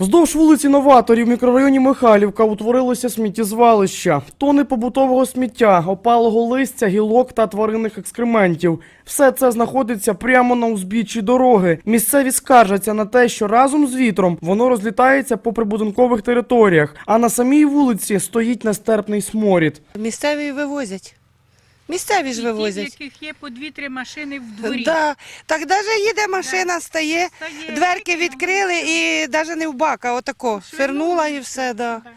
Вздовж вулиці Новаторів в мікрорайоні Михайлівка утворилося сміттєзвалище, тони побутового сміття, опалого листя, гілок та тваринних екскрементів. Все це знаходиться прямо на узбіччі дороги. Місцеві скаржаться на те, що разом з вітром воно розлітається по прибудинкових територіях, а на самій вулиці стоїть нестерпний сморід. Місцеві вивозять. Місцеві ж вивозять. ті, в яких є по дві-три машини в дворі. Да. Так навіть їде машина, стає, Стає, дверки відкрили і навіть не в бак, а отако. Фернула і все. Да. Да.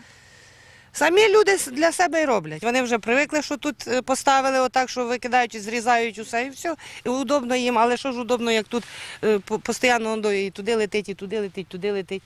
Самі люди для себе і роблять. Вони вже привикли, що тут е, поставили отак, що викидають і зрізають усе і все. І удобно їм, але що ж удобно, як тут е, постійно воно і туди летить, і туди летить, туди летить.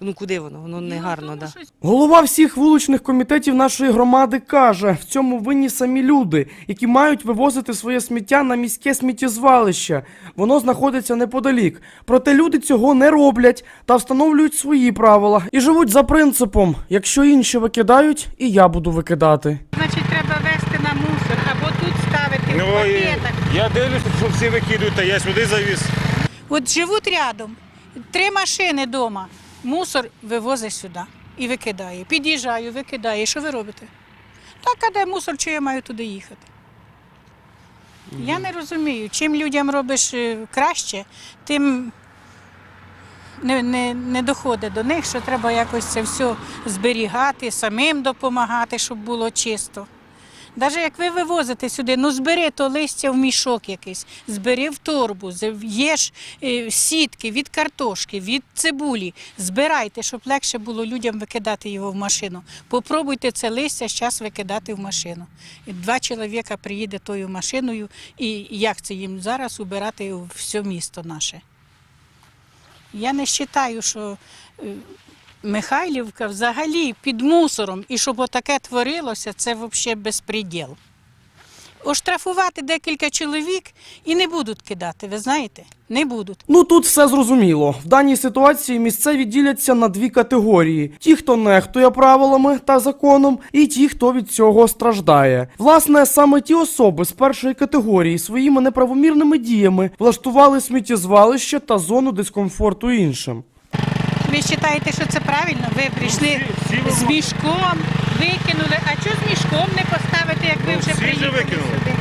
Ну куди воно? Воно не гарно. Да. Голова всіх вуличних комітетів нашої громади каже, в цьому винні самі люди, які мають вивозити своє сміття на міське сміттєзвалище. Воно знаходиться неподалік. Проте люди цього не роблять та встановлюють свої правила і живуть за принципом: якщо інші викидають, і я буду викидати. Значить, треба вести на мусор або тут ставити в Ну, пакетах. я дивлюся, що всі викидують, а я сюди завіз. От живуть рядом, три машини вдома, мусор вивозить сюди і викидає. Під'їжджаю, викидає. І що ви робите? Так, а де мусор, чи я маю туди їхати? Я не розумію, чим людям робиш е, краще, тим не, не, не доходить до них, що треба якось це все зберігати, самим допомагати, щоб було чисто. Навіть як ви вивозите сюди, ну збери то листя в мішок якийсь, збери в торбу, з- є ж е, сітки від картошки, від цибулі. Збирайте, щоб легше було людям викидати його в машину. Попробуйте це листя зараз викидати в машину. Два чоловіка приїде тою машиною, і як це їм зараз убирати все місто наше. Я не вважаю, що е, Михайлівка взагалі під мусором, і щоб отаке творилося, це взагалі безпреділ. Оштрафувати декілька чоловік і не будуть кидати, ви знаєте? Не будуть. Ну тут все зрозуміло. В даній ситуації місцеві діляться на дві категорії: ті, хто нехтує правилами та законом, і ті, хто від цього страждає. Власне, саме ті особи з першої категорії своїми неправомірними діями влаштували сміттєзвалище та зону дискомфорту іншим. Ви вважаєте, що це правильно? Ви прийшли з мішком, викинули. А чого з мішком не поставити, як ви Ну, вже всі вже приїхали викинули. сюди?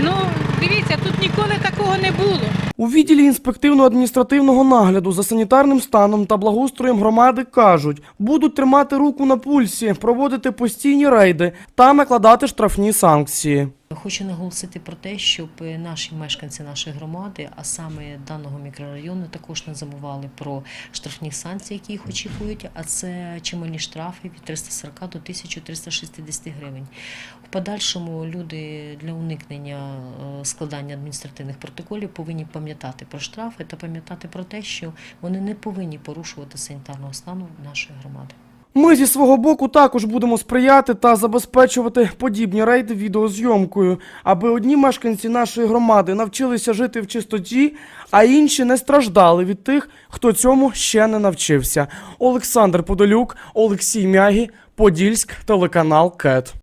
Ну, дивіться, тут ніколи такого не було. У відділі інспективно-адміністративного нагляду за санітарним станом та благоустроєм громади кажуть, будуть тримати руку на пульсі, проводити постійні рейди та накладати штрафні санкції. Хочу наголосити про те, щоб наші мешканці нашої громади, а саме даного мікрорайону, також не забували про штрафні санкції, які їх очікують. А це чимальні штрафи від 340 до 1360 гривень. В подальшому люди для уникнення е, складання адміністративних протоколів повинні пам'ятати про штрафи та пам'ятати про те, що вони не повинні порушувати санітарного стану нашої громади. Ми зі свого боку також будемо сприяти та забезпечувати подібні рейди відеозйомкою, аби одні мешканці нашої громади навчилися жити в чистоті, а інші не страждали від тих, хто цьому ще не навчився. Олександр Подолюк, Олексій Мягі, Подільськ, телеканал КЕТ.